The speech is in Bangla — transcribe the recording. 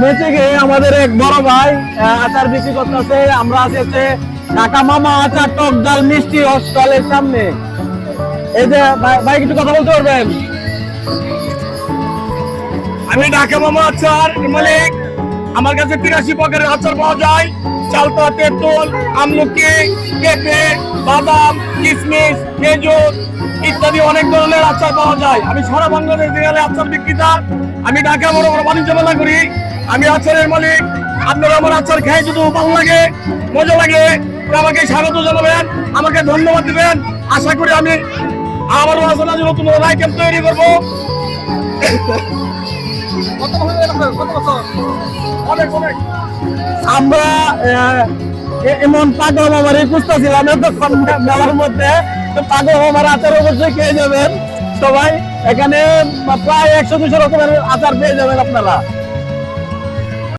মেচে আমাদের এক বড় ভাই আচার বিক্রি করতেছে। আমরা আছি ঢাকা মামা আচার টক ডাল মিষ্টি হস্টেলের সামনে। এই যে, ভাই কিছু কথা বলতে পারবেন? আমি ঢাকা মামা আচার মালিক। আমার কাছে তিরাশি প্রকারের আচার পাওয়া যায়। চালতা তেঁতুল, আমলকি, পেঁপে, বাদাম কিশমিশ খেজুর ইত্যাদি অনেক ধরনের আচার পাওয়া যায়। আমি সারা বাংলাদেশ গেলে আচার বিক্রেতা। আমি ঢাকা বড় বড় বাণিজ্য মেলা করি। আমি আচারের মালিক। আপনারা আমার আচার খেয়ে যদি ভালো লাগে মজা লাগে আমাকে স্বাগত জানাবেন আমাকে ধন্যবাদ দিবেন। আশা করি আমি আবারও আজ নতুন আইটেম তৈরি করব। আমরা এমন পাগল মামারই খুঁজতেছিলাম এতক্ষণ মে- মেলার মধ্যে। তো পাগল মামার আচার অবশ্যই খেয়ে যাবেন সবাই এখানে প্রায় একশো দুশো রকমের আচার পেয়ে যাবেন আপনারা।